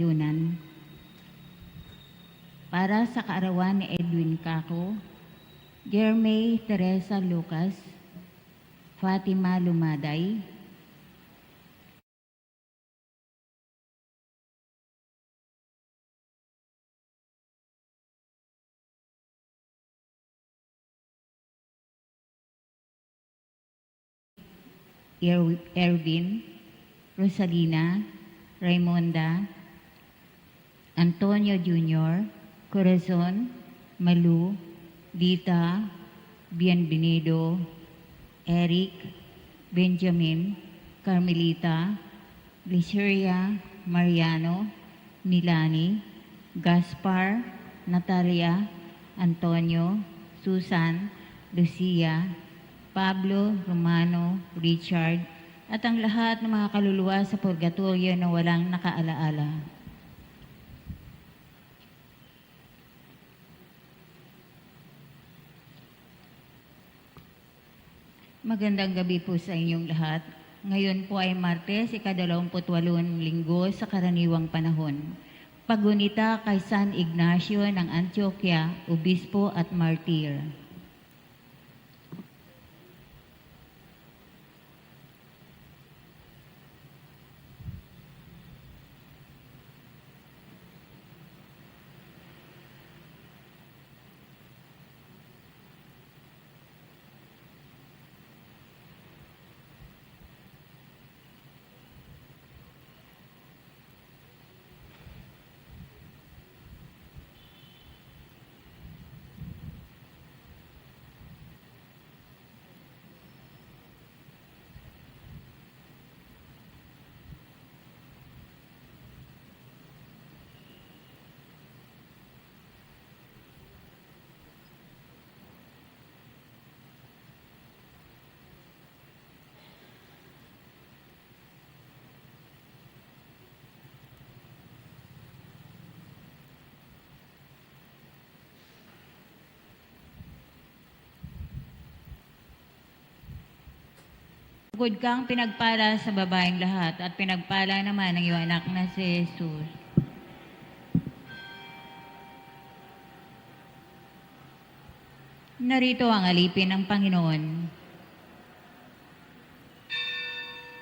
Yunan. Para sa kaarawan ni Edwin Kako, Jermay Teresa Lucas, Fatima Lumaday, Er- Erwin, Rosalina, Raimonda, Antonio Jr., Corazon, Malu, Dita, Bienvenido, Eric, Benjamin, Carmelita, Liceria, Mariano, Milani, Gaspar, Natalia, Antonio, Susan, Lucia, Pablo, Romano, Richard, at ang lahat ng mga kaluluwa sa purgatorio na walang nakaalaala. Magandang gabi po sa inyong lahat. Ngayon po ay Martes, ikadalawamputwalong linggo sa karaniwang panahon. Pagunita kay San Ignacio ng Antioquia, Obispo at Martir. Bukod kang pinagpala sa babaeng lahat at pinagpala naman ng iyong anak na si Jesus. Narito ang alipin ng Panginoon.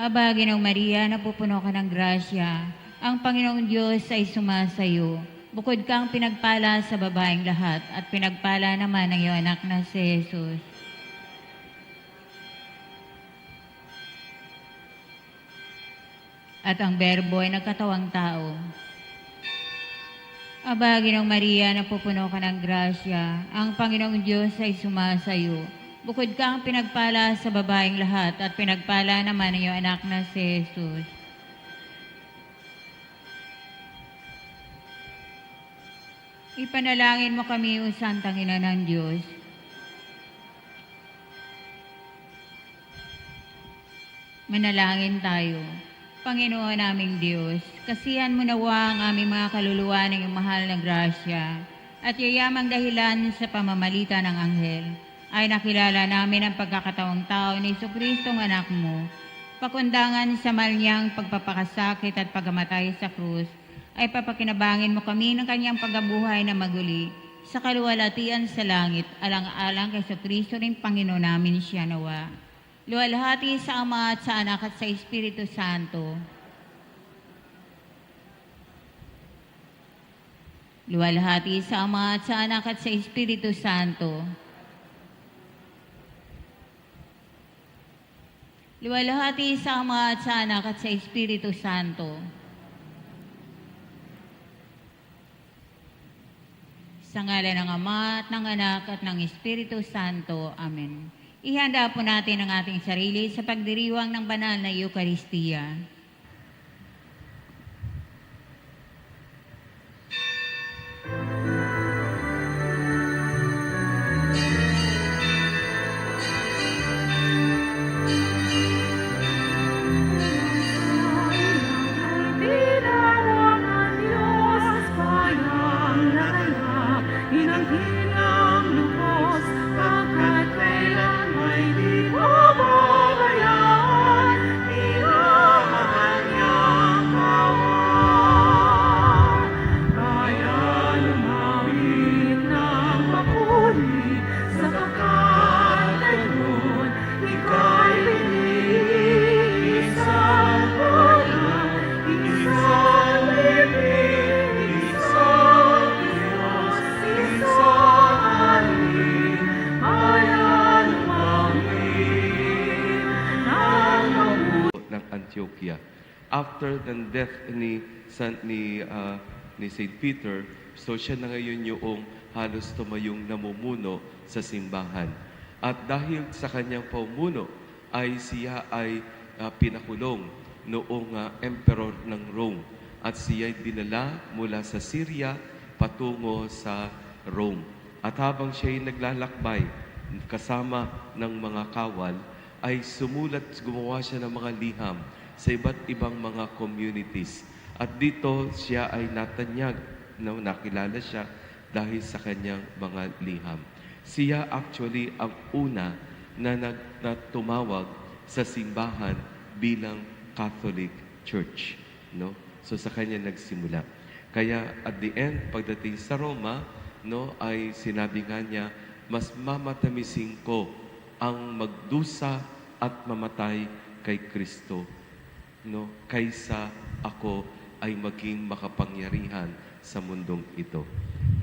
Aba, Ginoong Maria, napupuno ka ng grasya. Ang Panginoong Diyos ay sumasayo. Bukod kang pinagpala sa babaeng lahat at pinagpala naman ng iyong anak na si Jesus. At ang berbo ay nagkatawang tao. Aba, Ginong Maria, napupuno ka ng grasya. Ang Panginoong Diyos ay sumasayo. Bukod kang pinagpala sa babaeng lahat at pinagpala naman ng iyong anak na si Jesus. Ipanalangin mo kami, O Santang Ina ng Diyos, Manalangin tayo. Panginoon naming Diyos, kasihan mo nawa ang aming mga kaluluwa ng iyong mahal na grasya at yayamang dahilan sa pamamalita ng anghel ay nakilala namin ang pagkakataong tao ni Kristong anak mo. Pakundangan sa malyang pagpapakasakit at pagamatay sa krus ay papakinabangin mo kami ng kanyang pagabuhay na maguli sa kaluwalhatian sa langit alang-alang kay Kristo rin Panginoon namin siya nawa. Luwalhati sa Ama at sa Anak at sa Espiritu Santo. Luwalhati sa Ama at sa Anak at sa Espiritu Santo. Luwalhati sa Ama at sa Anak at sa Espiritu Santo. Sa ngala ng Ama at ng Anak at ng Espiritu Santo. Amen. Ihanda po natin ang ating sarili sa pagdiriwang ng banal na Eukaristiya. Tinarangan ng death ni San, ni ah, ni St. Peter, so siya na ngayon yung halos tumayong namumuno sa simbahan. At dahil sa kanyang paumuno, ay siya ay ah, pinakulong noong ah, emperor ng Rome. At siya ay dinala mula sa Syria patungo sa Rome. At habang siya ay naglalakbay kasama ng mga kawal, ay sumulat, gumawa siya ng mga liham sa iba't ibang mga communities. At dito siya ay natanyag, no, nakilala siya dahil sa kanyang mga liham. Siya actually ang una na, nag, na tumawag sa simbahan bilang Catholic Church. No? So sa kanya nagsimula. Kaya at the end, pagdating sa Roma, no, ay sinabi nga niya, mas mamatamisin ko ang magdusa at mamatay kay Kristo no kaysa ako ay maging makapangyarihan sa mundong ito.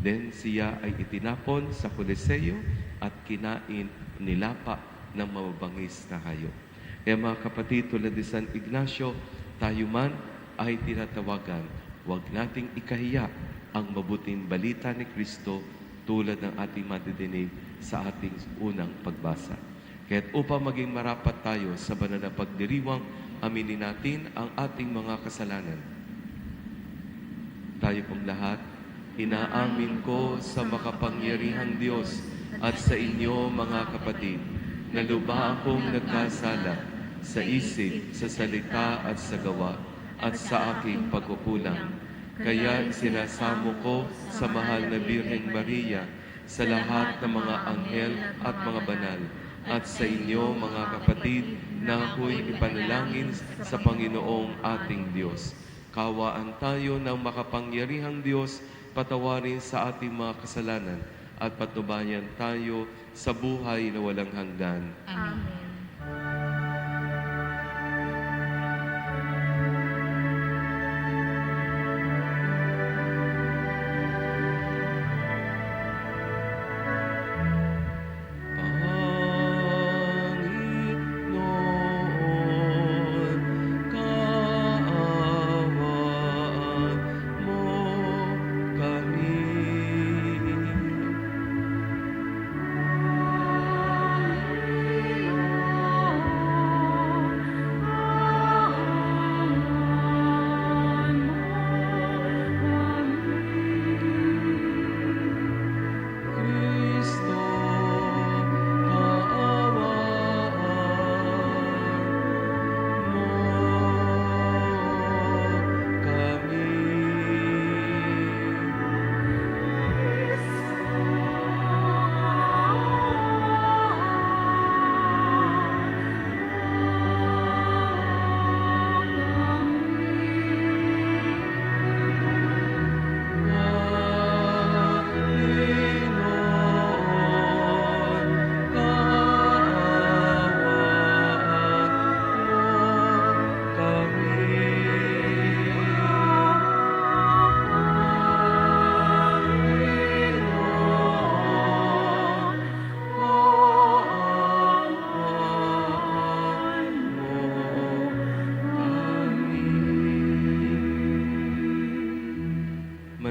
Then siya ay itinapon sa Coliseo at kinain nilapa ng mababangis na hayop. Kaya mga kapatid, tulad ni San Ignacio, tayo man ay tinatawagan, huwag nating ikahiya ang mabuting balita ni Kristo tulad ng ating madidinig sa ating unang pagbasa. Kaya't upang maging marapat tayo sa banal na pagdiriwang, aminin natin ang ating mga kasalanan. Tayo pong lahat, inaamin ko sa makapangyarihang Diyos at sa inyo mga kapatid, na luba akong nagkasala sa isip, sa salita at sa gawa, at sa aking pagkukulang. Kaya sinasamo ko sa mahal na Birheng Maria, sa lahat ng mga anghel at mga banal, at sa inyo mga kapatid na ako'y ipanalangin sa Panginoong ating Diyos. Kawaan tayo ng makapangyarihang Diyos, patawarin sa ating mga kasalanan at patnubayan tayo sa buhay na walang hanggan. Amen.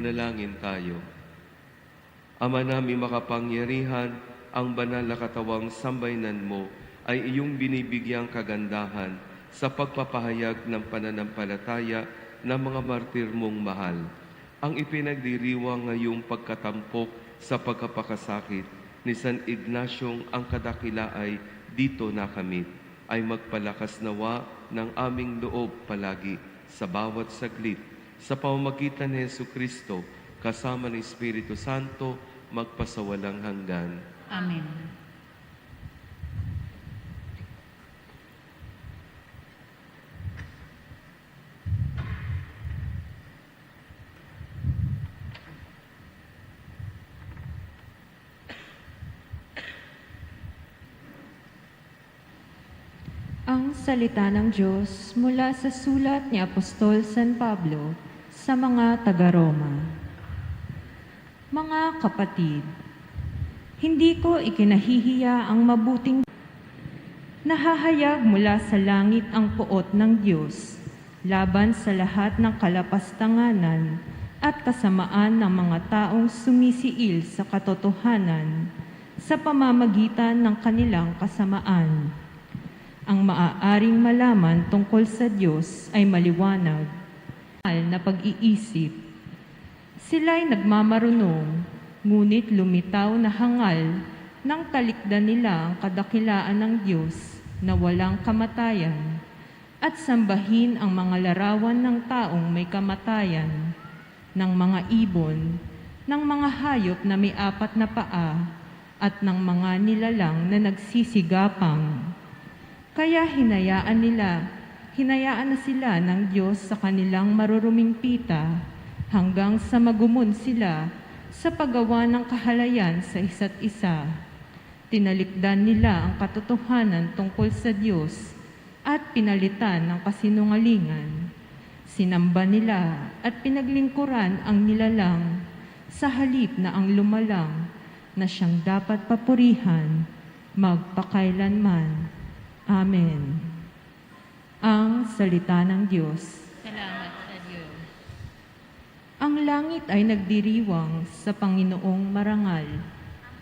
Manalangin tayo. Ama namin makapangyarihan, ang banal na katawang sambaynan mo ay iyong binibigyang kagandahan sa pagpapahayag ng pananampalataya ng mga martir mong mahal. Ang ipinagdiriwang ngayong pagkatampok sa pagkapakasakit ni San Ignasyong ang kadakila ay dito nakamit ay magpalakas nawa ng aming loob palagi sa bawat saglit sa pamamagitan ni Yesu Kristo kasama ng Espiritu Santo magpasawalang hanggan. Amen. Ang salita ng Diyos mula sa sulat ni Apostol San Pablo sa mga taga-Roma. Mga kapatid, hindi ko ikinahihiya ang mabuting nahahayag mula sa langit ang puot ng Diyos laban sa lahat ng kalapastanganan at kasamaan ng mga taong sumisiil sa katotohanan sa pamamagitan ng kanilang kasamaan. Ang maaaring malaman tungkol sa Diyos ay maliwanag, na pag-iisip. Sila'y nagmamarunong, ngunit lumitaw na hangal nang talikdan nila ang kadakilaan ng Diyos na walang kamatayan at sambahin ang mga larawan ng taong may kamatayan, ng mga ibon, ng mga hayop na may apat na paa, at ng mga nilalang na nagsisigapang. Kaya hinayaan nila, hinayaan na sila ng Diyos sa kanilang maruruming pita hanggang sa magumon sila sa paggawa ng kahalayan sa isa't isa. Tinalikdan nila ang katotohanan tungkol sa Diyos at pinalitan ng kasinungalingan. Sinamba nila at pinaglingkuran ang nilalang sa halip na ang lumalang na siyang dapat papurihan magpakailanman. Amen. Ang Salita ng Diyos. Salamat sa Diyos. Ang langit ay nagdiriwang sa Panginoong marangal.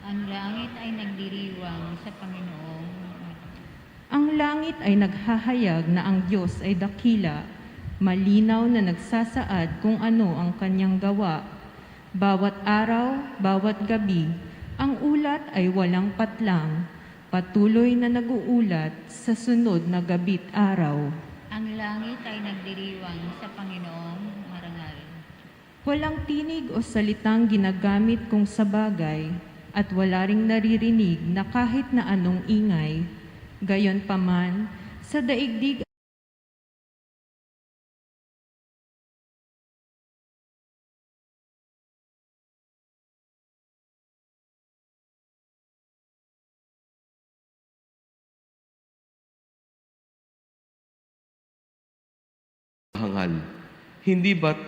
Ang langit ay nagdiriwang sa Panginoong Ang langit ay naghahayag na ang Diyos ay dakila, malinaw na nagsasaad kung ano ang kanyang gawa. Bawat araw, bawat gabi, ang ulat ay walang patlang, patuloy na naguulat sa sunod na gabit araw. Ang langit ay nagdiriwang sa Panginoong marangal. Walang tinig o salitang ginagamit kung sa bagay at wala ring naririnig na kahit na anong ingay. Gayon paman, sa daigdig Hindi ba't